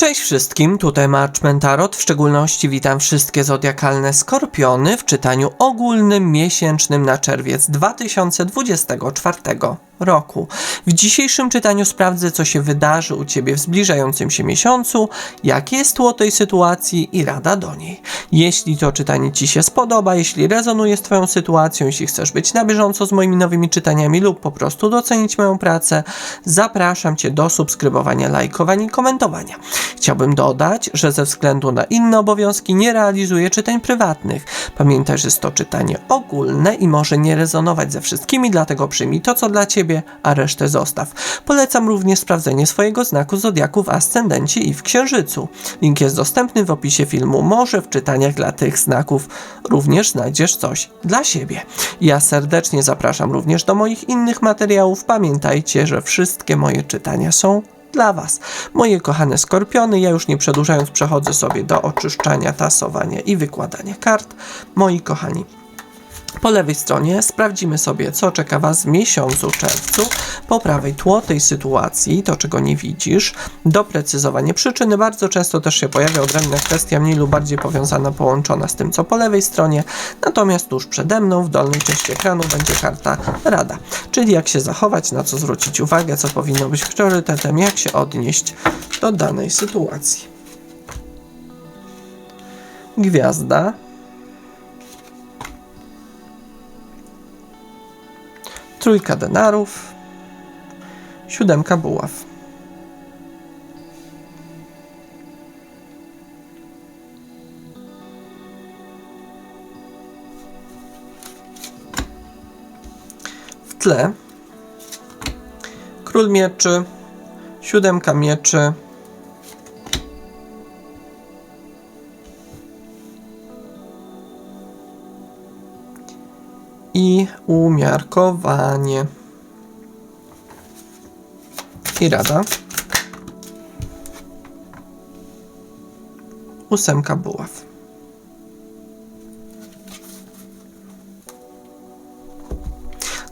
Cześć wszystkim, tutaj Marchman Tarot, w szczególności witam wszystkie zodiakalne skorpiony w czytaniu ogólnym miesięcznym na czerwiec 2024 roku. W dzisiejszym czytaniu sprawdzę, co się wydarzy u Ciebie w zbliżającym się miesiącu, jakie jest tło tej sytuacji i rada do niej. Jeśli to czytanie Ci się spodoba, jeśli rezonuje z Twoją sytuacją, jeśli chcesz być na bieżąco z moimi nowymi czytaniami lub po prostu docenić moją pracę, zapraszam Cię do subskrybowania, lajkowania i komentowania. Chciałbym dodać, że ze względu na inne obowiązki nie realizuję czytań prywatnych. Pamiętaj, że jest to czytanie ogólne i może nie rezonować ze wszystkimi, dlatego przyjmij to, co dla Ciebie, a resztę zostaw. Polecam również sprawdzenie swojego znaku zodiaku w ascendencie i w księżycu. Link jest dostępny w opisie filmu. Może w czytaniach dla tych znaków również znajdziesz coś dla siebie. Ja serdecznie zapraszam również do moich innych materiałów. Pamiętajcie, że wszystkie moje czytania są dla Was. Moje kochane skorpiony, ja już nie przedłużając przechodzę sobie do oczyszczania, tasowania i wykładania kart. Moi kochani, po lewej stronie sprawdzimy sobie, co czeka Was w miesiącu czerwcu. Po prawej tło tej sytuacji, to czego nie widzisz. Doprecyzowanie przyczyny bardzo często też się pojawia odrębna kwestia, mniej lub bardziej powiązana, połączona z tym, co po lewej stronie. Natomiast tuż przede mną, w dolnej części ekranu, będzie karta Rada. Czyli jak się zachować, na co zwrócić uwagę, co powinno być priorytetem, jak się odnieść do danej sytuacji. Gwiazda. Trójka denarów, siódemka buław. W tle król mieczy, siódemka mieczy, i umiarkowanie. I rada. Ósemka buław.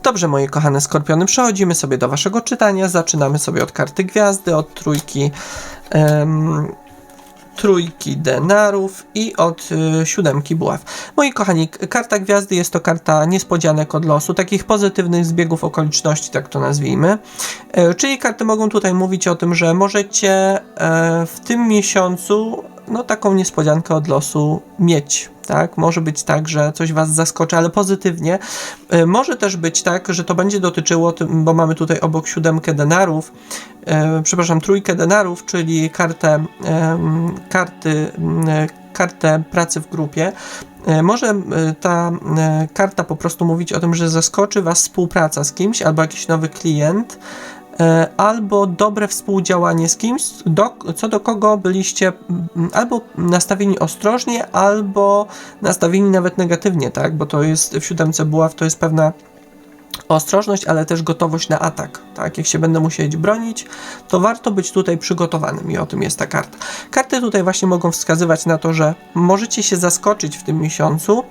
Dobrze, moje kochane skorpiony, przechodzimy sobie do waszego czytania. Zaczynamy sobie od karty gwiazdy, od trójki. Um, trójki denarów i od y, siódemki buław. Moi kochani, karta gwiazdy jest to karta niespodzianek od losu, takich pozytywnych zbiegów okoliczności, tak to nazwijmy. E, czyli karty mogą tutaj mówić o tym, że możecie e, w tym miesiącu no, taką niespodziankę od losu mieć. Tak? Może być tak, że coś Was zaskoczy, ale pozytywnie. E, może też być tak, że to będzie dotyczyło, bo mamy tutaj obok siódemkę denarów, e, przepraszam, trójkę denarów, czyli kartę, karty, e, kartę pracy w grupie. Może ta karta po prostu mówić o tym, że zaskoczy Was współpraca z kimś albo jakiś nowy klient albo dobre współdziałanie z kimś, do, co do kogo byliście albo nastawieni ostrożnie, albo nastawieni nawet negatywnie, tak? Bo to jest w siódemce buław, to jest pewna ostrożność, ale też gotowość na atak. Tak, jak się będę musieć bronić, to warto być tutaj przygotowanym i o tym jest ta karta. Karty tutaj właśnie mogą wskazywać na to, że możecie się zaskoczyć w tym miesiącu,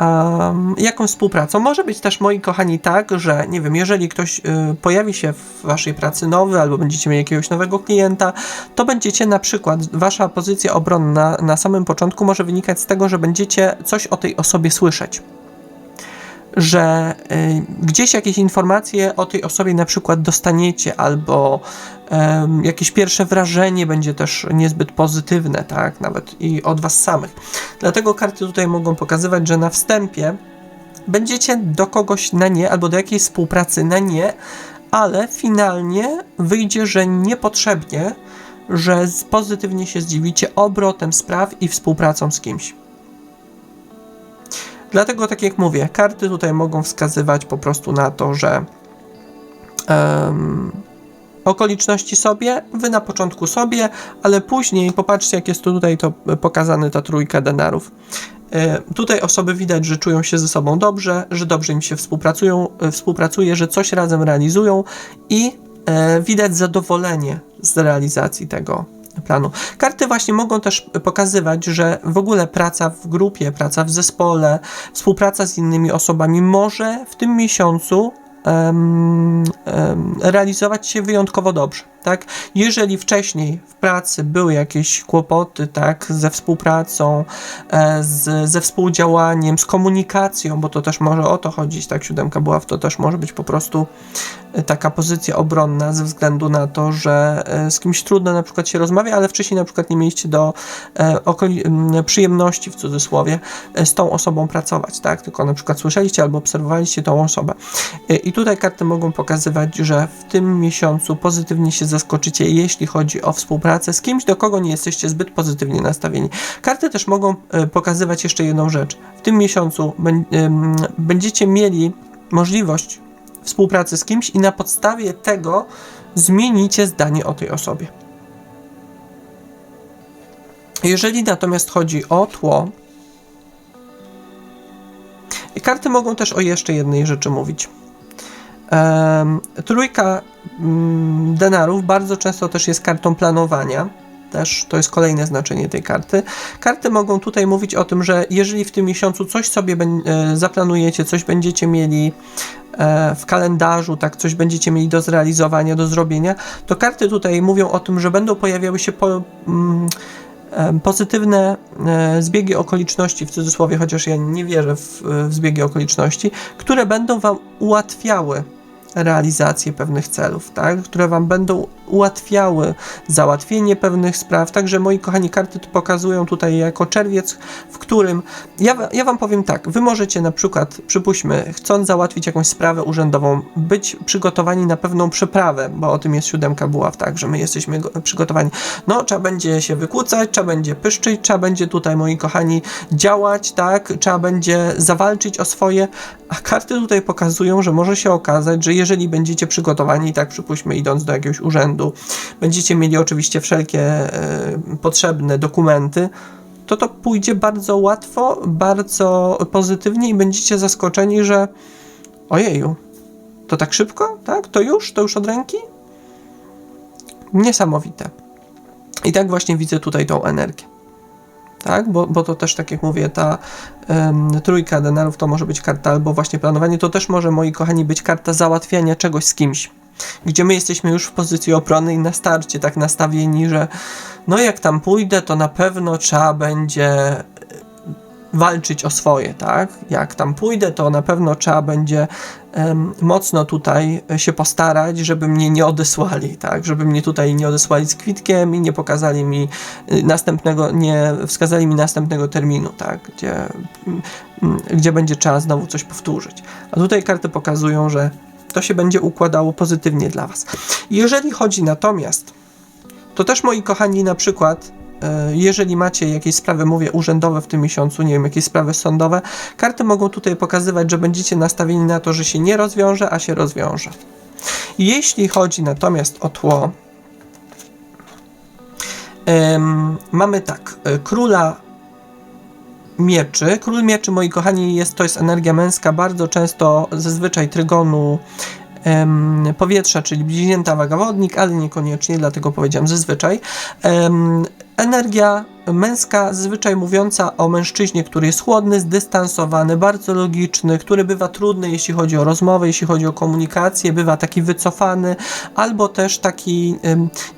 um, jaką współpracą. Może być też, moi kochani, tak, że nie wiem, jeżeli ktoś y, pojawi się w waszej pracy nowy, albo będziecie mieli jakiegoś nowego klienta, to będziecie na przykład, wasza pozycja obronna na samym początku może wynikać z tego, że będziecie coś o tej osobie słyszeć że y, gdzieś jakieś informacje o tej osobie na przykład dostaniecie, albo jakieś pierwsze wrażenie będzie też niezbyt pozytywne, tak, nawet i od Was samych. Dlatego karty tutaj mogą pokazywać, że na wstępie będziecie do kogoś na nie, albo do jakiejś współpracy na nie, ale finalnie wyjdzie, że niepotrzebnie, że pozytywnie się zdziwicie obrotem spraw i współpracą z kimś. Dlatego, tak jak mówię, karty tutaj mogą wskazywać po prostu na to, że um, okoliczności sobie, wy na początku sobie, ale później, popatrzcie jak jest tutaj to pokazane, ta trójka denarów. E, tutaj osoby widać, że czują się ze sobą dobrze, że dobrze im się współpracują, e, współpracuje, że coś razem realizują i e, widać zadowolenie z realizacji tego, planu. Karty właśnie mogą też pokazywać, że w ogóle praca w grupie, praca w zespole, współpraca z innymi osobami może w tym miesiącu um, um, realizować się wyjątkowo dobrze. Tak? Jeżeli wcześniej w pracy były jakieś kłopoty, tak, ze współpracą, e, z, ze współdziałaniem, z komunikacją, bo to też może o to chodzić, tak, siódemka była, to też może być po prostu e, taka pozycja obronna ze względu na to, że e, z kimś trudno na przykład się rozmawia, ale wcześniej na przykład nie mieliście do przyjemności w cudzysłowie z tą osobą pracować, tak, tylko na przykład słyszeliście albo obserwowaliście tą osobę. I tutaj karty mogą pokazywać, że w tym miesiącu pozytywnie się zaskoczycie, jeśli chodzi o współpracę z kimś, do kogo nie jesteście zbyt pozytywnie nastawieni. Karty też mogą e, pokazywać jeszcze jedną rzecz. W tym miesiącu będziecie mieli możliwość współpracy z kimś i na podstawie tego zmienicie zdanie o tej osobie. Jeżeli natomiast chodzi o tło, karty mogą też o jeszcze jednej rzeczy mówić. Trójka mm, denarów bardzo często też jest kartą planowania. Też to jest kolejne znaczenie tej karty. Karty mogą tutaj mówić o tym, że jeżeli w tym miesiącu coś sobie e, zaplanujecie, coś będziecie mieli e, w kalendarzu, tak, coś będziecie mieli do zrealizowania, do zrobienia, to karty tutaj mówią o tym, że będą pojawiały się po, mm, pozytywne e, zbiegi okoliczności, w cudzysłowie, chociaż ja nie wierzę w, w zbiegi okoliczności, które będą Wam ułatwiały realizację pewnych celów, tak? które Wam będą ułatwiały załatwienie pewnych spraw. Także moi kochani, karty to pokazują tutaj jako czerwiec, w którym ja, ja Wam powiem tak, Wy możecie na przykład, przypuśćmy, chcąc załatwić jakąś sprawę urzędową, być przygotowani na pewną przeprawę, bo o tym jest siódemka buław, tak, że my jesteśmy przygotowani. No, trzeba będzie się wykłócać, trzeba będzie pyszczyć, trzeba będzie tutaj, moi kochani, działać, tak, trzeba będzie zawalczyć o swoje, a karty tutaj pokazują, że może się okazać, że jeżeli będziecie przygotowani, tak przypuśćmy, idąc do jakiegoś urzędu, będziecie mieli oczywiście wszelkie e, potrzebne dokumenty, to to pójdzie bardzo łatwo, bardzo pozytywnie i będziecie zaskoczeni, że ojeju, to tak szybko, tak? To już? To już od ręki? Niesamowite. I tak właśnie widzę tutaj tą energię tak? Bo, bo to też, tak jak mówię, ta um, trójka denarów to może być karta albo właśnie planowanie, to też może, moi kochani, być karta załatwiania czegoś z kimś, gdzie my jesteśmy już w pozycji obrony i na starcie tak nastawieni, że no jak tam pójdę, to na pewno trzeba będzie walczyć o swoje, tak? Jak tam pójdę, to na pewno trzeba będzie mocno tutaj się postarać, żeby mnie nie odesłali, tak? Żeby mnie tutaj nie odesłali z kwitkiem i nie pokazali mi y, następnego, nie wskazali mi następnego terminu, tak? Gdzie, um, gdzie będzie trzeba znowu coś powtórzyć. A tutaj karty pokazują, że to się będzie układało pozytywnie dla Was. Jeżeli chodzi natomiast, to też moi kochani, na przykład E, jeżeli macie jakieś sprawy, mówię, urzędowe w tym miesiącu, nie wiem, jakieś sprawy sądowe, karty mogą tutaj pokazywać, że będziecie nastawieni na to, że się nie rozwiąże, a się rozwiąże. Jeśli chodzi natomiast o tło, um, mamy tak, e, króla mieczy. Król mieczy, moi kochani, jest, to jest energia męska, bardzo często zazwyczaj trygonu powietrza, czyli bliźnięta waga wodnik, ale niekoniecznie, dlatego powiedziałem zazwyczaj. Energia męska, zazwyczaj mówiąca o mężczyźnie, który jest chłodny, zdystansowany, bardzo logiczny, który bywa trudny, jeśli chodzi o rozmowę, jeśli chodzi o komunikację, bywa taki wycofany, albo też taki,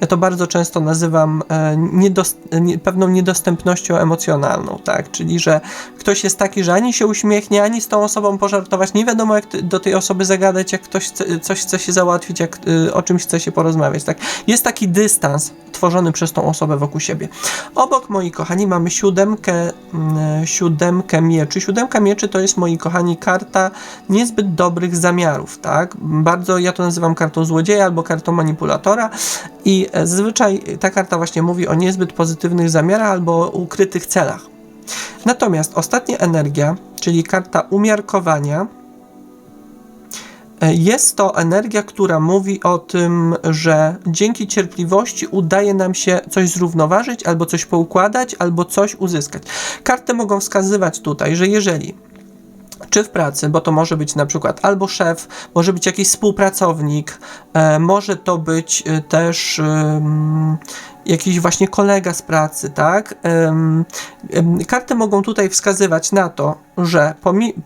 ja to bardzo często nazywam e, niedost pewną niedostępnością emocjonalną, tak? Czyli, że ktoś jest taki, że ani się uśmiechnie, ani z tą osobą pożartować, nie wiadomo jak do tej osoby zagadać, jak ktoś chce, coś chce się załatwić, jak y, o czymś chce się porozmawiać, tak? Jest taki dystans tworzony przez tą osobę wokół siebie. Obok moi kochani, mamy siódemkę, mm, siódemkę mieczy. Siódemka mieczy to jest, moi kochani, karta niezbyt dobrych zamiarów, tak? Bardzo, ja to nazywam kartą złodzieja albo kartą manipulatora i zazwyczaj ta karta właśnie mówi o niezbyt pozytywnych zamiarach albo ukrytych celach. Natomiast ostatnia energia, czyli karta umiarkowania, E, jest to energia, która mówi o tym, że dzięki cierpliwości udaje nam się coś zrównoważyć, albo coś poukładać, albo coś uzyskać. Karty mogą wskazywać tutaj, że jeżeli czy w pracy, bo to może być na przykład albo szef, może być jakiś współpracownik, e, może to być e, też jakiś właśnie kolega z pracy, tak? Karty mogą tutaj wskazywać na to, że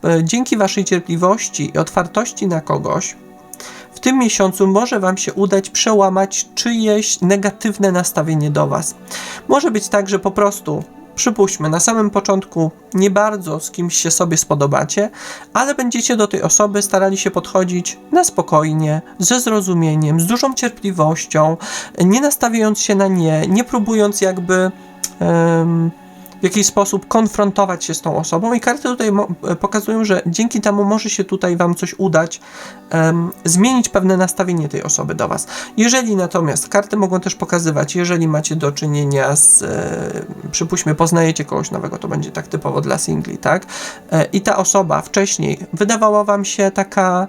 e, dzięki waszej cierpliwości i otwartości na kogoś, w tym miesiącu może Wam się udać przełamać czyjeś negatywne nastawienie do Was. Może być tak, że po prostu przypuśćmy, na samym początku nie bardzo z kimś się sobie spodobacie, ale będziecie do tej osoby starali się podchodzić na spokojnie, ze zrozumieniem, z dużą cierpliwością, nie nastawiając się na nie, nie próbując jakby. W jakiś sposób konfrontować się z tą osobą i karty tutaj mo- pokazują, że dzięki temu może się tutaj Wam coś udać, em, zmienić pewne nastawienie tej osoby do Was. Jeżeli natomiast karty mogą też pokazywać, jeżeli macie do czynienia z, e, przypuśćmy, poznajecie kogoś nowego, to będzie tak typowo dla singli, tak? E, I ta osoba wcześniej wydawała Wam się taka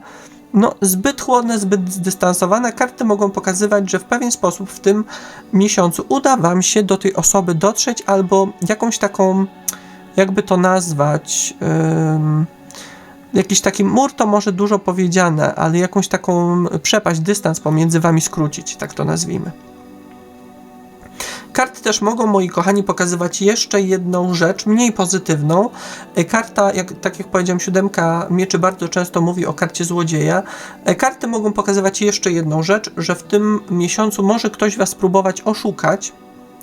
no, zbyt chłodne, zbyt zdystansowane. Karty mogą pokazywać, że w pewien sposób w tym miesiącu uda Wam się do tej osoby dotrzeć albo jakąś taką, jakby to nazwać, ym, jakiś taki mur to może dużo powiedziane, ale jakąś taką przepaść, dystans pomiędzy Wami skrócić, tak to nazwijmy. Karty też mogą, moi kochani, pokazywać jeszcze jedną rzecz, mniej pozytywną. E, Karta, jak, tak jak powiedziałem, siódemka mieczy bardzo często mówi o karcie złodzieja. E, Karty mogą pokazywać jeszcze jedną rzecz, że w tym miesiącu może ktoś Was próbować oszukać,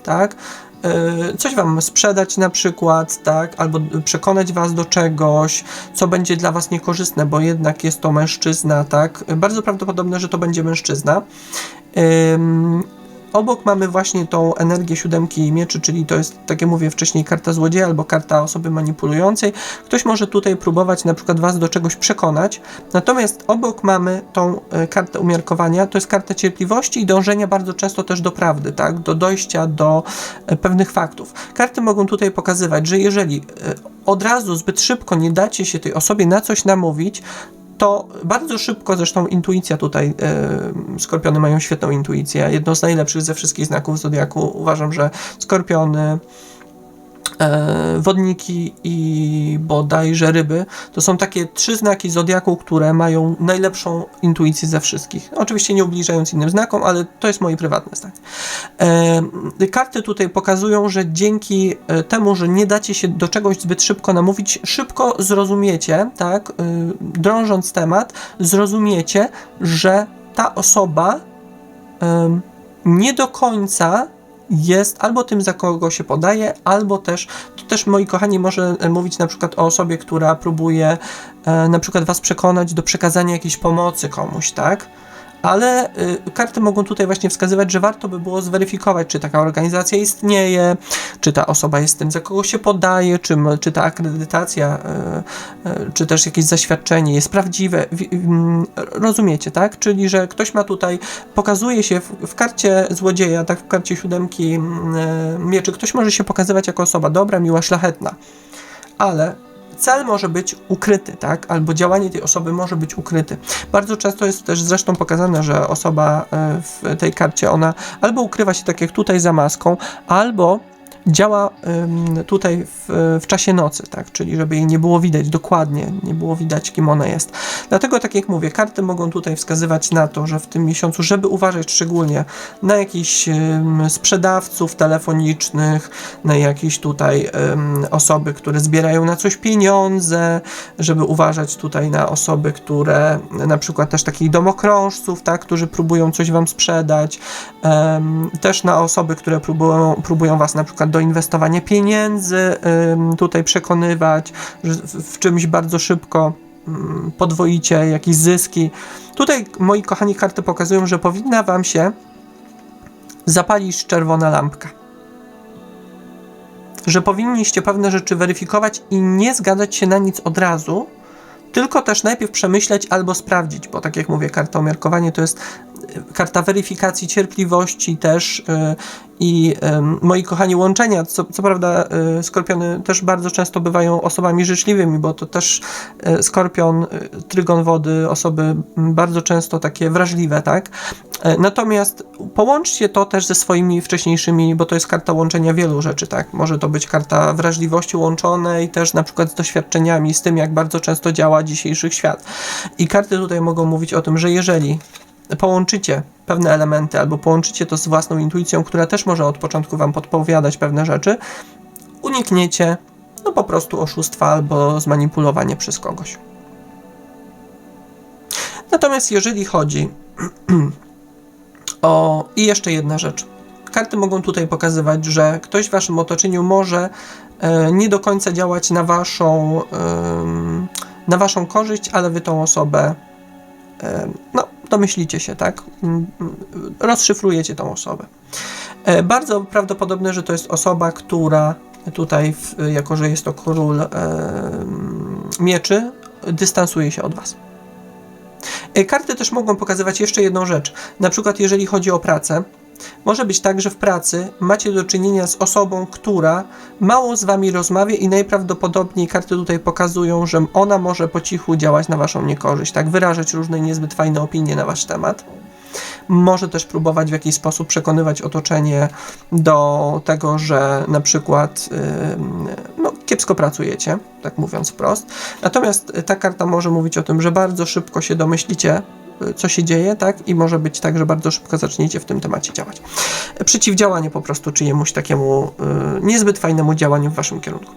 tak? E, Coś wam sprzedać na przykład, tak? Albo przekonać was do czegoś, co będzie dla was niekorzystne, bo jednak jest to mężczyzna, tak? Bardzo prawdopodobne, że to będzie mężczyzna. Ym, Obok mamy właśnie tą energię siódemki mieczy, czyli to jest, tak jak mówię wcześniej, karta złodzieja albo karta osoby manipulującej. Ktoś może tutaj próbować na przykład Was do czegoś przekonać. Natomiast obok mamy tą e, kartę umiarkowania, to jest karta cierpliwości i dążenia bardzo często też do prawdy, tak? Do dojścia do e, pewnych faktów. Karty mogą tutaj pokazywać, że jeżeli e, od razu zbyt szybko nie dacie się tej osobie na coś namówić, to bardzo szybko, zresztą intuicja tutaj, e, skorpiony mają świetną intuicję, jedną z najlepszych ze wszystkich znaków zodiaku. Uważam, że skorpiony, wodniki i bodajże ryby to są takie trzy znaki zodiaku, które mają najlepszą intuicję ze wszystkich. Oczywiście nie ubliżając innym znakom, ale to jest moje prywatne zdanie. E, karty tutaj pokazują, że dzięki e, temu, że nie dacie się do czegoś zbyt szybko namówić, szybko zrozumiecie, tak, drążąc temat, zrozumiecie, że ta osoba nie do końca jest albo tym, za kogo się podaje, albo też, to też moi kochani może e, mówić na przykład o osobie, która próbuje e, na przykład was przekonać do przekazania jakiejś pomocy komuś, tak? Ale y, karty mogą tutaj właśnie wskazywać, że warto by było zweryfikować, czy taka organizacja istnieje, czy ta osoba jest tym, za kogo się podaje, czy, czy ta akredytacja, y, y, czy też jakieś zaświadczenie jest prawdziwe. Rozumiecie, tak? Czyli, że ktoś ma tutaj, pokazuje się w, w karcie złodzieja, tak w karcie siódemki mieczy, ktoś może się pokazywać jako osoba dobra, miła, szlachetna, ale cel może być ukryty, tak? Albo działanie tej osoby może być ukryty. Bardzo często jest też zresztą pokazane, że osoba e, w tej karcie, ona albo ukrywa się tak jak tutaj za maską, albo działa tutaj w, w czasie nocy, tak? Czyli żeby jej nie było widać dokładnie, nie było widać kim ona jest. Dlatego, tak jak mówię, karty mogą tutaj wskazywać na to, że w tym miesiącu, żeby uważać szczególnie na jakichś sprzedawców telefonicznych, na jakieś tutaj osoby, które zbierają na coś pieniądze, żeby uważać tutaj na osoby, które na przykład też takich domokrążców, tak, którzy próbują coś wam sprzedać, też na osoby, które próbują, próbują was na przykład do inwestowania pieniędzy tutaj przekonywać, że w, czymś bardzo szybko podwoicie jakieś zyski. Tutaj moi kochani karty pokazują, że powinna wam się zapalić czerwona lampka że powinniście pewne rzeczy weryfikować i nie zgadzać się na nic od razu, tylko też najpierw przemyśleć albo sprawdzić, bo tak jak mówię, karta umiarkowanie to jest karta weryfikacji, cierpliwości też y, i ym, moi kochani łączenia, co, co prawda y, skorpiony też bardzo często bywają osobami życzliwymi, bo to też skorpion, trygon wody, osoby bardzo często takie wrażliwe, tak? E, Natomiast połączcie to też ze swoimi wcześniejszymi, bo to jest karta łączenia wielu rzeczy, tak? Może to być karta wrażliwości łączonej też na przykład z doświadczeniami, z tym jak bardzo często działa dzisiejszy świat. I karty tutaj mogą mówić o tym, że jeżeli połączycie pewne elementy albo połączycie to z własną intuicją, która też może od początku wam podpowiadać pewne rzeczy, unikniecie no po prostu oszustwa albo zmanipulowania przez kogoś. Natomiast jeżeli chodzi o. I jeszcze jedna rzecz. Karty mogą tutaj pokazywać, że ktoś w waszym otoczeniu może e, nie do końca działać na waszą, em, na waszą korzyść, ale wy tą osobę, em, no, domyślicie się, tak? Mm, mm, Rozszyfrujecie tą osobę. E, Bardzo prawdopodobne, że to jest osoba, która tutaj, jako że jest to król em, mieczy, dystansuje się od was. E, Karty też mogą pokazywać jeszcze jedną rzecz. Na przykład, jeżeli chodzi o pracę, może być tak, że w pracy macie do czynienia z osobą, która mało z wami rozmawia i najprawdopodobniej karty tutaj pokazują, że ona może po cichu działać na waszą niekorzyść, tak? Wyrażać różne niezbyt fajne opinie na wasz temat. Może też próbować w jakiś sposób przekonywać otoczenie do tego, że na przykład no, kiepsko pracujecie, tak mówiąc wprost. Natomiast ta karta może mówić o tym, że bardzo szybko się domyślicie, co się dzieje, tak? I może być tak, że bardzo szybko zaczniecie w tym temacie działać. Przeciwdziałanie po prostu czyjemuś takiemu y, niezbyt fajnemu działaniu w waszym kierunku.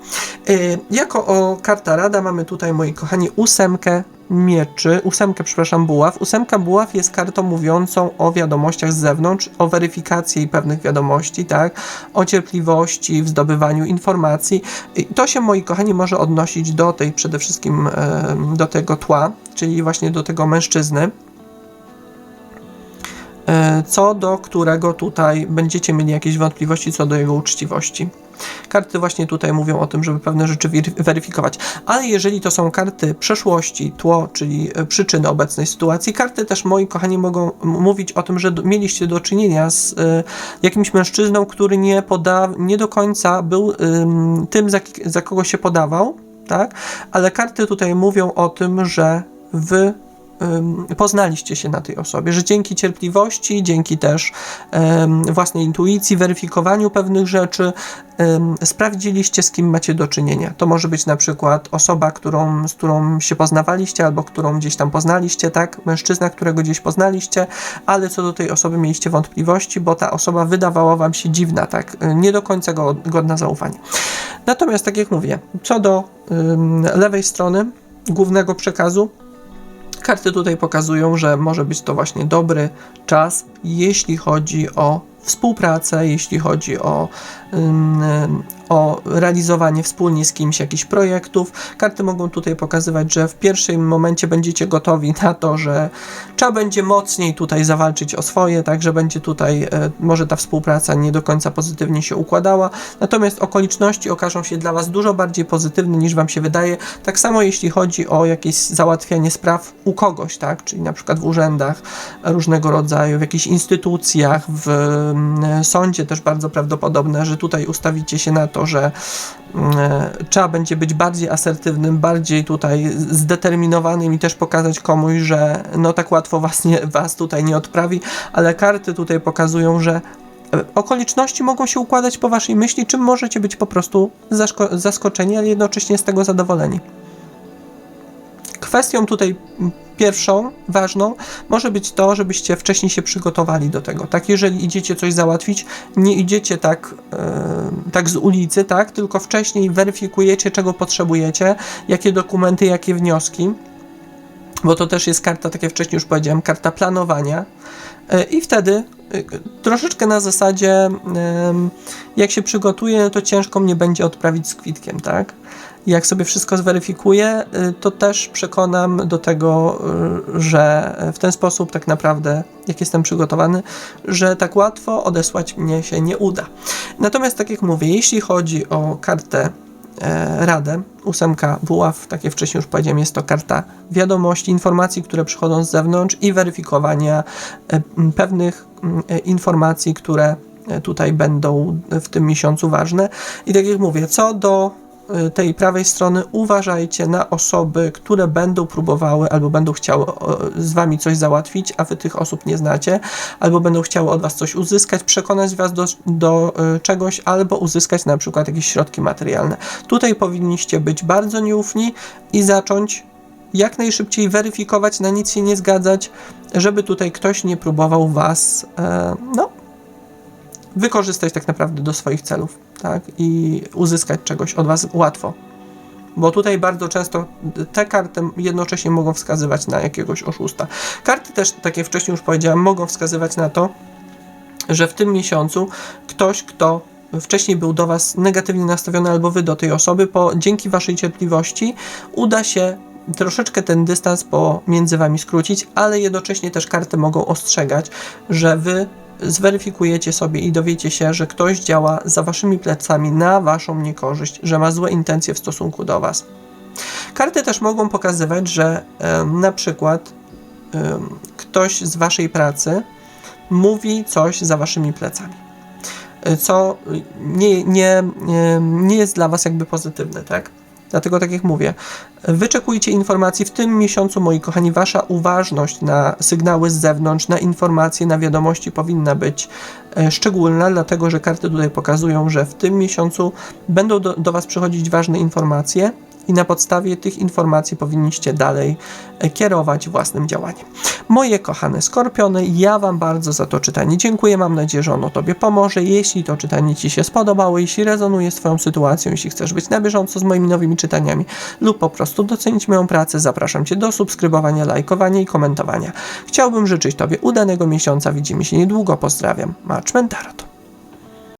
Y, jako o karta rada mamy tutaj, moi kochani, ósemkę mieczy, ósemkę, przepraszam, buław. Ósemka buław jest kartą mówiącą o wiadomościach z zewnątrz, o weryfikacji pewnych wiadomości, tak, o cierpliwości w zdobywaniu informacji. I to się, moi kochani, może odnosić do tej przede wszystkim, do tego tła, czyli właśnie do tego mężczyzny, co do którego tutaj będziecie mieli jakieś wątpliwości co do jego uczciwości. Karty właśnie tutaj mówią o tym, żeby pewne rzeczy weryfikować. Ale jeżeli to są karty przeszłości, tło, czyli e, przyczyny obecnej sytuacji, karty też, moi kochani, mogą mówić o tym, że mieliście do czynienia z e, jakimś mężczyzną, który nie, poda, nie do końca był ym, tym, za, za kogo się podawał, tak? Ale karty tutaj mówią o tym, że wy poznaliście się na tej osobie, że dzięki cierpliwości, dzięki też własnej intuicji, weryfikowaniu pewnych rzeczy, sprawdziliście, z kim macie do czynienia. To może być na przykład osoba, którą, z którą się poznawaliście, albo którą gdzieś tam poznaliście, tak? Mężczyzna, którego gdzieś poznaliście, ale co do tej osoby mieliście wątpliwości, bo ta osoba wydawała wam się dziwna, tak? Nie do końca go, godna zaufania. Natomiast, tak jak mówię, co do lewej strony głównego przekazu, Karty tutaj pokazują, że może być to właśnie dobry czas, jeśli chodzi o współpracę, jeśli chodzi o, ym, o realizowanie wspólnie z kimś jakichś projektów. Karty mogą tutaj pokazywać, że w pierwszym momencie będziecie gotowi na to, że trzeba będzie mocniej tutaj zawalczyć o swoje, także będzie tutaj e, może ta współpraca nie do końca pozytywnie się układała, natomiast okoliczności okażą się dla Was dużo bardziej pozytywne niż Wam się wydaje. Tak samo jeśli chodzi o jakieś załatwianie spraw u kogoś, tak, czyli na przykład w urzędach różnego rodzaju, w jakichś instytucjach, w sądzie też bardzo prawdopodobne, że tutaj ustawicie się na to, że trzeba będzie być bardziej asertywnym, bardziej tutaj zdeterminowanym i też pokazać komuś, że no tak łatwo was, nie, was tutaj nie odprawi, ale karty tutaj pokazują, że okoliczności mogą się układać po waszej myśli, czym możecie być po prostu zaskoczeni, ale jednocześnie z tego zadowoleni. Kwestią tutaj pierwszą, ważną, może być to, żebyście wcześniej się przygotowali do tego. Tak, jeżeli idziecie coś załatwić, nie idziecie tak, e, tak z ulicy, tak, tylko wcześniej weryfikujecie, czego potrzebujecie, jakie dokumenty, jakie wnioski, bo to też jest karta, tak jak wcześniej już powiedziałem, karta planowania. E, I wtedy e, troszeczkę na zasadzie, jak się przygotuję, to ciężko mnie będzie odprawić z kwitkiem, tak? Jak sobie wszystko zweryfikuję, y, to też przekonam do tego, y, że w ten sposób tak naprawdę, jak jestem przygotowany, że tak łatwo odesłać mnie się nie uda. Natomiast tak jak mówię, jeśli chodzi o kartę e, Radę, ósemka buław, tak jak wcześniej już powiedziałem, jest to karta wiadomości, informacji, które przychodzą z zewnątrz i weryfikowania e, pewnych e, informacji, które tutaj będą w tym miesiącu ważne. I tak jak mówię, co do tej prawej strony uważajcie na osoby, które będą próbowały albo będą chciały z wami coś załatwić, a wy tych osób nie znacie, albo będą chciały od was coś uzyskać, przekonać was do, do y, czegoś, albo uzyskać na przykład jakieś środki materialne. Tutaj powinniście być bardzo nieufni i zacząć jak najszybciej weryfikować, na nic się nie zgadzać, żeby tutaj ktoś nie próbował was, e, no, wykorzystać tak naprawdę do swoich celów, tak, i uzyskać czegoś od was łatwo. bo tutaj bardzo często te karty jednocześnie mogą wskazywać na jakiegoś oszusta. Karty też, tak jak wcześniej już powiedziałem, mogą wskazywać na to, że w tym miesiącu ktoś, kto wcześniej był do Was negatywnie nastawiony, albo Wy do tej osoby, po, dzięki Waszej cierpliwości uda się troszeczkę ten dystans pomiędzy Wami skrócić, ale jednocześnie też karty mogą ostrzegać, że Wy zweryfikujecie sobie i dowiecie się, że ktoś działa za Waszymi plecami na Waszą niekorzyść, że ma złe intencje w stosunku do Was. Karty też mogą pokazywać, że em, na przykład ktoś z Waszej pracy mówi coś za Waszymi plecami co nie, nie, nie jest dla Was jakby pozytywne, tak? Dlatego, tak jak mówię, wyczekujcie informacji. W tym miesiącu, moi kochani, Wasza uważność na sygnały z zewnątrz, na informacje, na wiadomości powinna być e, szczególna, dlatego że karty tutaj pokazują, że w tym miesiącu będą do, do Was przychodzić ważne informacje i na podstawie tych informacji powinniście dalej e, kierować własnym działaniem. Moje kochane skorpiony, ja Wam bardzo za to czytanie dziękuję. Mam nadzieję, że ono Tobie pomoże. Jeśli to czytanie Ci się spodobało, jeśli rezonuje z Twoją sytuacją, jeśli chcesz być na bieżąco z moimi nowymi czytaniami lub po prostu docenić moją pracę, zapraszam Cię do subskrybowania, lajkowania i komentowania. Chciałbym życzyć Tobie udanego miesiąca. Widzimy się niedługo. Pozdrawiam. Marcz Mentarot.